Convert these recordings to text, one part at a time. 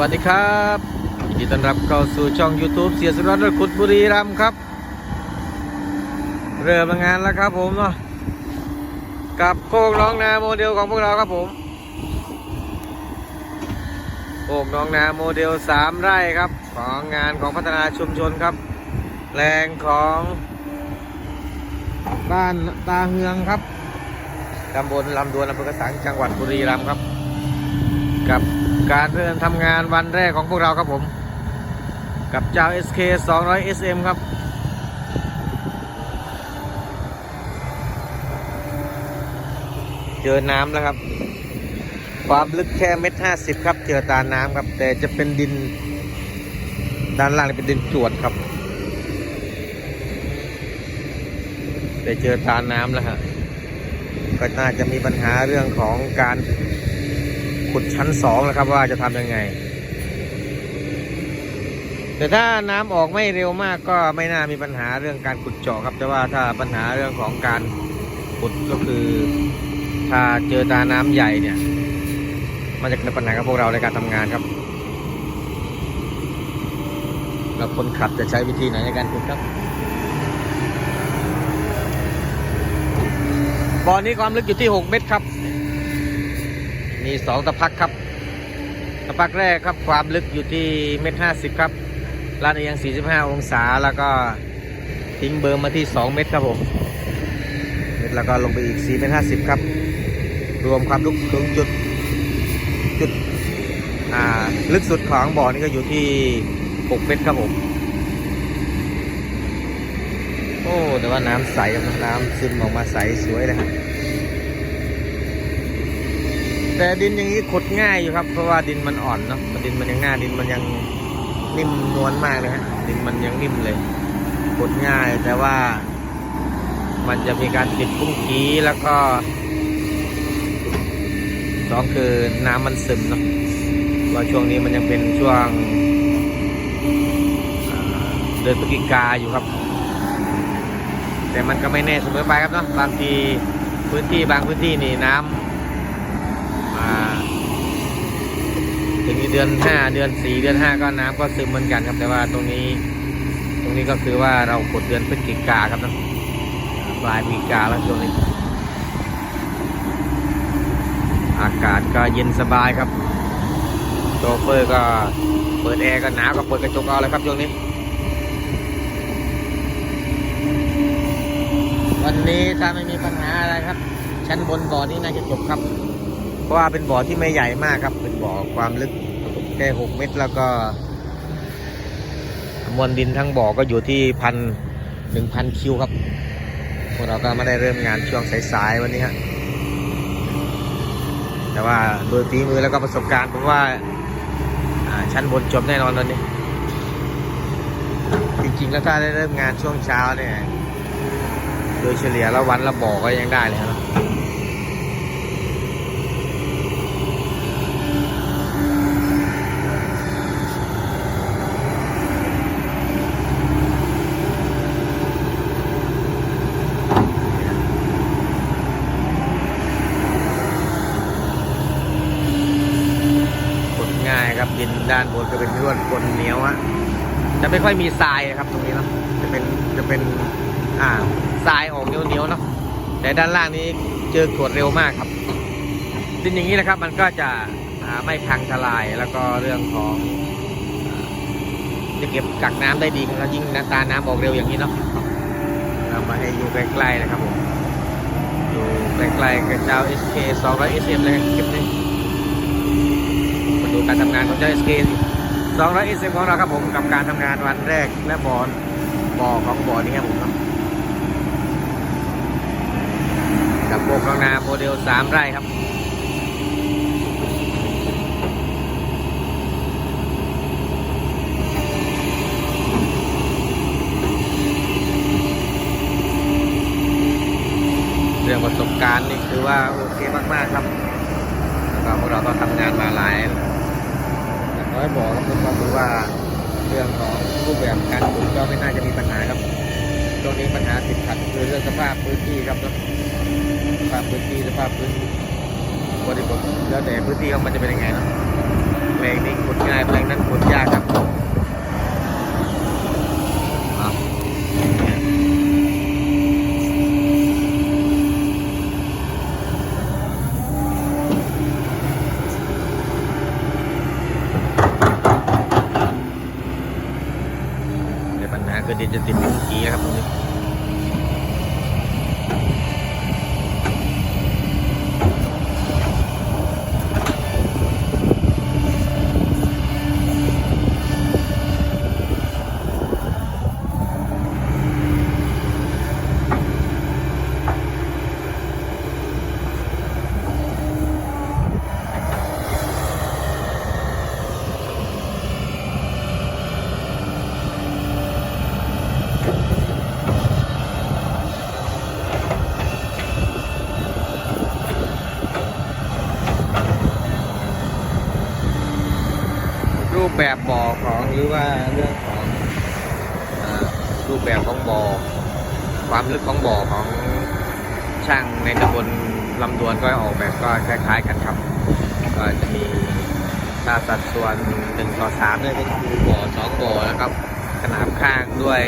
วัสดีครับยินดีต้อนรับเข้าสู่ช่อง YouTube เสียสรวัตรขุดบุรีรัมย์ครับ เริ่มงานแล้วครับผมเนาะกับโคกน้องนาโมเดลของพวกเราครับผมโคกน้องนาโมเดลสามไร่ครับ ของงานของพัฒนาชุมชนครับแรงของบ้านตาเฮืองครับตำบลลำดวนอำเภอกระสังจังหวัดบุรีรัมย์ครับกับ การเริ่มทำงานวันแรกของพวกเราครับผม กับเจ้า SK 200 SM ครับ เจอน้ำแล้วครับ ความลึกแค่เม็ดห้าสิบครับ เจอตาน้ำครับ แต่จะเป็นดิน ด้านล่างเป็นดินจวดครับ แต่เจอตาน้ำแล้วฮะก็น่าจะมีปัญหาเรื่องของการ ขุดชั้นสองแล้วครับว่าจะทำยังไง แต่ถ้าน้ำออกไม่เร็วมากก็ไม่น่ามีปัญหาเรื่องการขุดเจาะครับแต่ว่าถ้าปัญหาเรื่องของการขุดก็คือ ถ้าเจอตาน้ำใหญ่เนี่ย มันจะเกิดปัญหากับพวกเราในการทำงานครับแล้วคนขับจะใช้วิธีไหนในการขุดครับบ่อนี้ความลึกอยู่ที่ 6 เมตรครับ มีสองตะพักครับ ตะพักแรกครับความลึกอยู่ที่เมตรห้าสิบครับลาดเอียง 45 องศาแล้วก็ทิ้งเบอร์มาที่ 2 เมตรครับผม เมตรแล้วก็ลงไปอีก 4 เมตร 50 ครับ รวมความลึกถึงจุดจุดอ่าลึกสุดของบ่อนี่ก็อยู่ที่ 6 เมตรครับผม โอ้ แต่ว่าน้ำใสน้ำซึมออกมาใสสวยเลยครับ แต่ดินอย่างนี้ขุดง่ายอยู่ครับ เพราะว่าดินมันอ่อนเนาะดินมันยังหน้าดินมันยังนิ่มนวลมากเลยฮะดินมันยังนิ่มเลยขุดง่ายแต่ว่า มันจะมีการติดปุ้งกี้แล้วก็สองคือน้ำมันซึมเนาะว่าช่วงนี้มันยังเป็นช่วงเดือนพฤศจิกาอยู่ครับ แต่มันก็ไม่แน่เสมอไปครับเนาะบางทีพื้นที่บางพื้นที่นี่น้ำ อ่า ถึงเดือนห้าเดือนสี่เดือนห้าก็น้ำก็ซึมเหมือนกันครับแต่ว่าตรงนี้ ตรงนี้ก็คือว่าเรากดเดือนพฤศจิกาครับนะปลายพฤศจิกาแล้วช่วงนี้ อากาศก็เย็นสบายครับโชเฟอร์ก็เปิดแอร์ก็หนาวก็เปิดกระจกเอาเลยครับช่วงนี้ วันนี้ถ้าไม่มีปัญหาอะไรครับ ชั้นบนบ่อนี้น่าจะจบครับ เพราะว่าเป็นบ่อที่ไม่ใหญ่มากครับ เป็นบ่อความลึกแค่หกเมตรแล้วก็มวลดินทั้งบ่อก็อยู่ที่พันหนึ่งพันคิวครับ พวกเราก็ไม่ได้เริ่มงานช่วงสายๆวันนี้ฮะแต่ว่าโดยฝีมือแล้วก็ประสบการณ์ผมว่าชั้นบนจบแน่นอนตอนนี้ จริงๆแล้วถ้าได้เริ่มงานช่วงเช้าเนี่ย โดยเฉลี่ยแล้ววันละบ่อก็ยังได้เลยครับ กดง่ายครับ ด้านบนก็เป็นร่วนกลเหนียวฮะจะไม่ค่อยมีทรายนะครับตรงนี้เนาะจะเป็นจะเป็นอ่าทรายออกเหนียวเหนียวๆเนาะแต่ด้านล่างนี้เจอกรวดเร็วมากครับดินอย่างนี้นะครับ มันก็จะไม่พังทลายแล้วก็เรื่องของจะเก็บกักน้ำได้ดีครับยิ่งน้ำตาน้ำออกเร็วอย่างนี้เนาะเรามาให้อยู่ใกล้ๆนะครับผมอยู่ใกล้ๆกับเจ้า SK 200 SM เลยเก็บเลยมาดู การทำงานของเจ้า SK 200 SM ของเราครับผมกับการทำงานวันแรกและบอลบ่อของบ่อนี้ครับผมครับกับโบกลางนาโมเดล 3 ไร่ครับเรื่องประสบการณ์นี่คือว่าโอเคมาก ๆ ครับแล้วก็พวกเราก็ทำงานมาหลาย ร้อยบอกครับผมก็คือว่าเรื่องของรูปแบบการปลูกก็ไม่น่าจะมีปัญหาครับช่วงนี้ปัญหาติดขัดคือเรื่องสภาพพื้นที่ครับสภาพพื้นที่สภาพพื้นบริบทแล้วแต่พื้นที่ของมันจะเป็นยังไงเนาะแปลงนี้ขุดง่ายแปลงนั้นขุดยากครับ ตรงนี้ รูป แบบบ่อของหรือว่าเรื่องของรูปแบบของบ่อความลึกของบ่อของช่างในตำบลลำดวนก็ออกแบบก็คล้าย ๆ กันครับก็จะมีถ้าสัดส่วนหนึ่งต่อสามเนี่ยก็คือบ่อสองบ่อนะครับขนาดข้างด้วย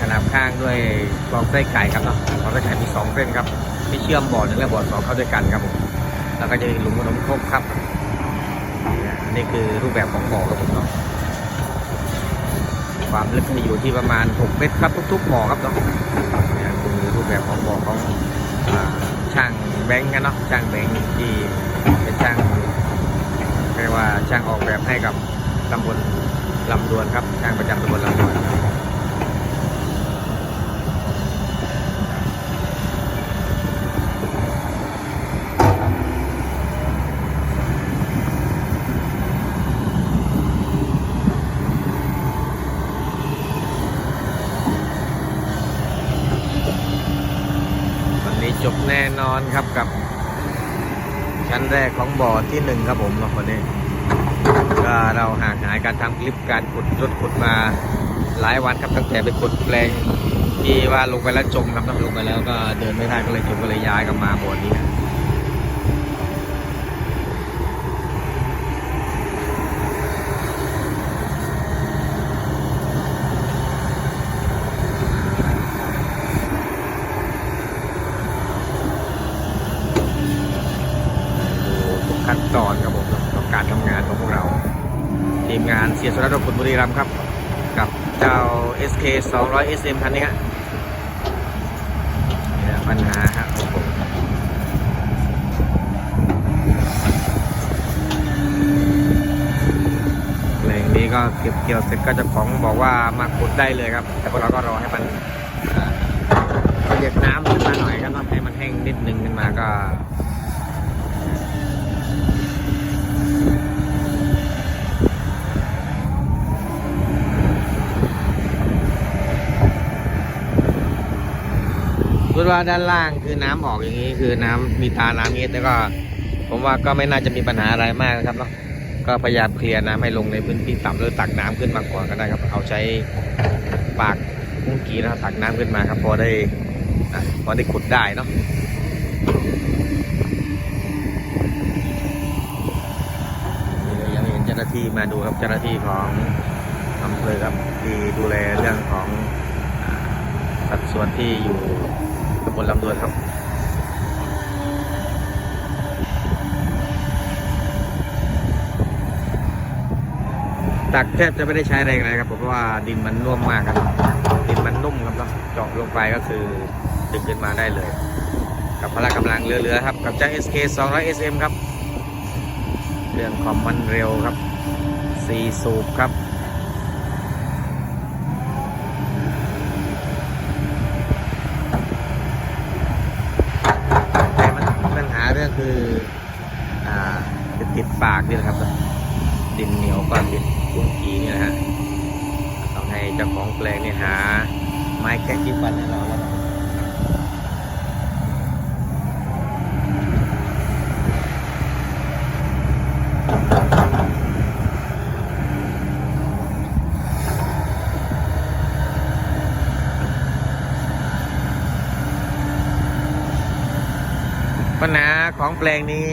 ขนาดข้างด้วยกองไส้ไก่ครับเนาะเราก็ใช้มีสองเส้นครับที่เชื่อมบ่อหนึ่งและบ่อสองเข้าด้วยกันครับผมแล้วก็จะมีหลุมขนมครกครับ นี่คือรูปแบบของบ่อครับผมเนาะความลึกจะอยู่ที่ประมาณ 6 เมตรครับทุกๆบ่อครับเนาะเนี่ยคือรูปแบบของบ่อของช่างแบงค์กันเนาะช่างแบงค์ที่เป็นช่างเรียกว่าช่างออกแบบให้กับตำบลลำดวนครับช่างประจำตำบลลำดวนวันนี้จบแน่นอนครับกับ ชั้นแรกของบ่อที่หนึ่งครับผมนะวันนี้ก็เราห่างหายการทำคลิปการขุดรถขุดมาหลายวันครับตั้งแต่ไปขุดแปลงที่ว่าลงไปแล้วจมครับลงไปแล้วก็เดินไม่ได้ก็เลยจมก็เลยย้ายกลับมาบ่อนี้ครับดูทุกขั้น ตอนครับผมของการทำงานของพวกเรา ทีมงานเสียสุรัตน์ขุนบุรีรัมย์ครับ กับเจ้า SK 200 SM คันนี้ฮะนี่ปัญหาฮะของผมเพลงนี้ก็เก็บเกี่ยวเสร็จก็จะของบอกว่ามาขุดได้เลยครับ แต่พวกเราก็รอให้มันเรียกน้ำขึ้นมาหน่อยก็ต้องให้มันแห้งนิดนึงขึ้นมาก็ พูดว่าด้านล่างคือน้ำออกอย่างนี้คือน้ำมีตาน้ำนี้แต่ก็ ผมว่าก็ไม่น่าจะมีปัญหาอะไรมากนะครับเนาะก็พยายามเคลียร์น้ำให้ลงในพื้นที่ต่ำหรือตักน้ำขึ้นมาก่อนก็ได้ครับ เอาใช้ปากมุ้งกีนะครับตักน้ำขึ้นมาครับ พอได้พอได้ขุดได้เนาะยังเห็นเจ้าหน้าที่มาดูครับเจ้าหน้าที่ของอำเภอครับที่ดูแลเรื่องของอสัดส่วนที่อยู่ ตำบลลำดวนครับตักแทบจะไม่ได้ใช้แรงเลยครับเพราะว่าดินมันนุ่มมากครับ ดินมันนุ่มครับเนาะเจาะลงไปก็คือดึงขึ้นมาได้เลย กับพละกำลังเหลือๆครับ กับเจ้า SK 200 SM ครับเรื่องคอมมันเร็วครับ4สูบครับ แต่มันปัญหาเรื่องคือ อ่าจะติด ปากนี่แหละครับ ดินเหนียวก็ติดหัวกีนี่นะฮะต้องให้เจ้าของแปลงเนี่ยหา ไม้แคะที่ฟันให้เราแล้วนะปัญหา ของแปลงนี้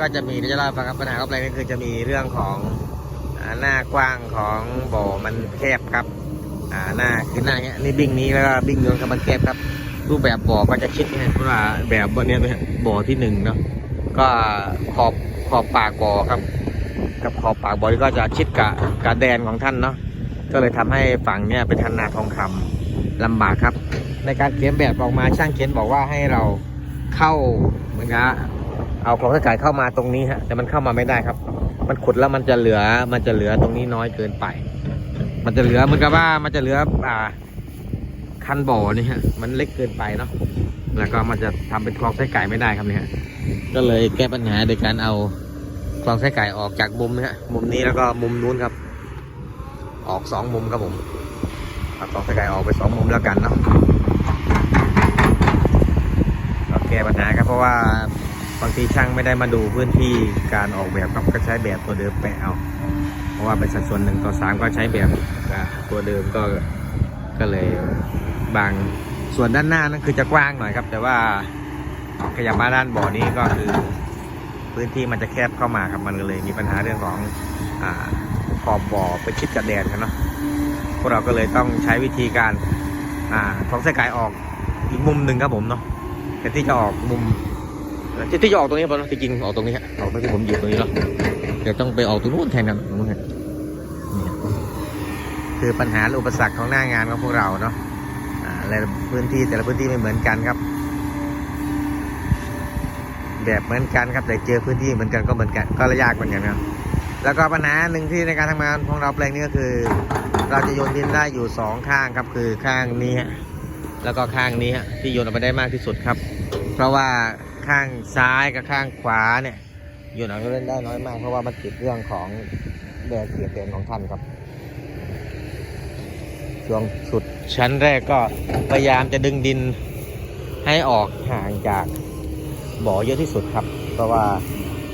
ก็จะมีเดี๋ยวจะเล่าฟังครับปัญหาของแปลงนี้คือจะมีเรื่องของอหน้ากว้างของบ่อมันแคบครับหน้าคือหน้าเนี้ยนี่บิ้งนี้แล้วก็บิ้งนู้นครับมันแคบครับ รูปแบบบ่อก็จะชิดเนี่ยเพราะว่าแบบบ่อเนี้ยบ่อที่หนึ่งเนาะก็ขอบขอบปากบ่อครับ กับขอบปากบ่อนี่ก็จะชิดกับกับแดนของท่านเนาะก็เลยทำให้ฝั่งเนี่ยเป็นทันนาทองคำลำบากครับ ในการเขียนแบบออกมาช่างเขียนบอกว่าให้เรา เข้าเหมือนกับเอาของสกายเข้ามาตรงนี้ฮะแต่มันเข้ามาไม่ได้ครับ มันขุดแล้วมันจะเหลือมันจะเหลือตรงนี้น้อยเกินไป มันจะเหลือเหมือนกับว่ามันจะเหลืออ่าคันบ่อนี่ฮะมันเล็กเกินไปเนาะแล้วก็มันจะทำเป็นคลองไส้ไก่ไม่ได้ครับเนี่ยก็เลยแก้ปัญหาโดยการเอาคลองไส้ไก่ออกจากมุมนะฮะมุมนี้แล้วก็มุมนู้นครับ ออกสองมุมครับผมเอาคลองไส้ไก่ออกไปสองมุมแล้วกันเนาะ แก้ปัญหาครับ เพราะว่าบางทีช่างไม่ได้มาดูพื้นที่การออกแบบครับก็ใช้แบบตัวเดิมแปะเอาเพราะว่าเป็นสัดส่วนหนึ่งต่อสามก็ใช้แบบตัวเดิมก็ก็เลยบางส่วนด้านหน้านั่นคือจะกว้างหน่อยครับ แต่ว่าขยับมาด้านบ่อนี้ก็คือ พื้นที่มันจะแคบเข้ามาครับมันเลยมีปัญหาเรื่องของอขอบบ่อไปชิดกับแดดกันเนาะพวกเราก็เลยต้องใช้วิธีการอ่าท้องไส้ไก่ออกอีกมุมหนึ่งครับผมเนาะ แต่ที่จะออกมุมที่ที่จะออกตรงนี้ครับผมจริงๆออกตรงนี้ฮะออกตรงที่ผมอยู่ตรงนี้เนาะเดี๋ยวต้องไปออกตรงนู้นแทนกันตรงนู้นฮะนี่คือปัญหาและอุปสรรคของหน้างานของพวกเราเนาะอ่าและพื้นที่แต่ละพื้นที่ไม่เหมือนกันครับ แบบเหมือนกันครับแต่เจอพื้นที่เหมือนกันก็เหมือนกันก็ระยากเหมือนกันครับแล้วก็ปัญหาหนึ่งที่ในการทำงานของเราแปลงนี้ก็คือ เราจะโยนดินได้อยู่สองข้างครับคือข้างนี้ฮะ แล้วก็ข้างนี้ที่โยนออกไปได้มากที่สุดครับ เพราะว่าข้างซ้ายกับข้างขวาเนี่ยอยู่หนังเล่นได้น้อยมาก เพราะว่ามันติดเรื่องของแดดเสียเต็นของท่านครับช่วงสุดชั้นแรกก็พยายามจะดึงดินให้ออกห่างจากบ่อเยอะที่สุดครับ เพราะว่า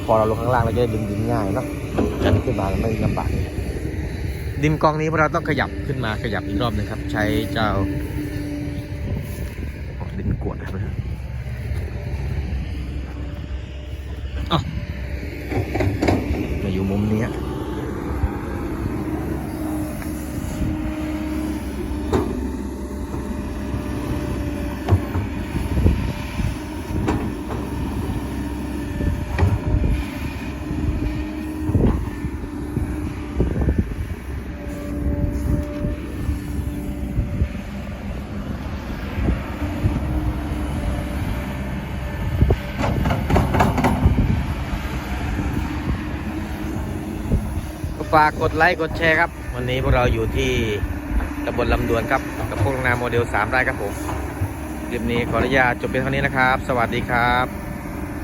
พอเราลงข้างล่างเราจะได้ดึงดินง่ายเนาะดันขึ้นมาแล้วไม่ลำบากดินกองนี้พวกเราต้องขยับขึ้นมาขยับอีกรอบหนึงครับ ใช้เจ้า อ๋อดินกวดครับอ๋อมาอยู่มุมนี้ากกดไลค์กดแชร์ครับ วันนี้พวกเราอยู่ที่ตำบลลำดวนครับ กับพวกโรงงาโมเดล3ไร่ครับผมคลิปนี้ขออนุญาตจบเพียงเท่านี้นะครับ สวัสดีครับ